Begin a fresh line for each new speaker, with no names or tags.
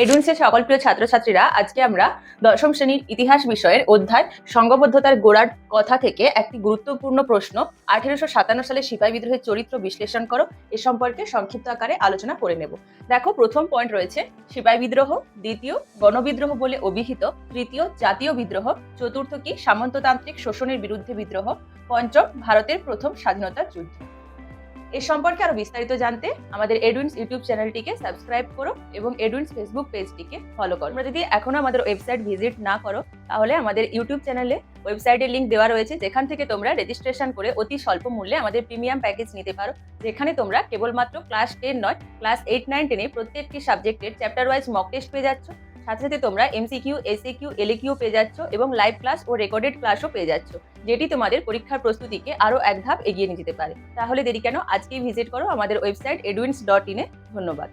এডুন্সের সকল প্রিয় ছাত্রছাত্রীরা, আজকে আমরা দশম শ্রেণির ইতিহাস বিষয়ের অধ্যায় সংঘবদ্ধতার গোড়ার কথা থেকে একটি গুরুত্বপূর্ণ প্রশ্ন আঠেরোশো সাতান্ন সালে সিপাহী বিদ্রোহের চরিত্র বিশ্লেষণ করো। এ সম্পর্কে সংক্ষিপ্ত আকারে আলোচনা করে নেব। দেখো, প্রথম পয়েন্ট রয়েছে, সিপাহী বিদ্রোহ, দ্বিতীয় গণবিদ্রোহ বলে অভিহিত, তৃতীয় জাতীয় বিদ্রোহ, চতুর্থ কি সামন্ততান্ত্রিক শোষণের বিরুদ্ধে বিদ্রোহ, পঞ্চম ভারতের প্রথম স্বাধীনতা যুদ্ধ। এ সম্পর্কে আরও বিস্তারিত জানতে আমাদের এডুইন্স ইউটিউব চ্যানেলটিকে সাবস্ক্রাইব করো এবং এডুইন্স ফেসবুক পেজটিকে ফলো করো। তোমরা যদি এখনও আমাদের ওয়েবসাইট ভিজিট না করো, তাহলে আমাদের ইউটিউব চ্যানেলে ওয়েবসাইটের লিংক দেওয়া রয়েছে, যেখান থেকে তোমরা রেজিস্ট্রেশন করে অতি স্বল্প মূল্যে আমাদের প্রিমিয়াম প্যাকেজ নিতে পারো, যেখানে তোমরা কেবলমাত্র ক্লাস টেন নয়, ক্লাস এইট, নাইন, টেনে প্রত্যেকটি সাবজেক্টের চ্যাপ্টার ওয়াইজ মক টেস্ট পেয়ে যাচ্ছ। সাথে সাথে তোমরা এমসিকিউ এসিকিউ এলএকিউ পেয়ে যাচ্ছ এবং লাইভ ক্লাস ও রেকর্ডেড ক্লাসও পেয়ে যাচ্ছ, যেটি তোমাদের পরীক্ষার প্রস্তুতিকে আরও এক ধাপ এগিয়ে নিয়ে যেতে পারে। তাহলে দেরি কেন? আজকেই ভিজিট করো আমাদের ওয়েবসাইট এডুইন্স ডট ইনে ধন্যবাদ।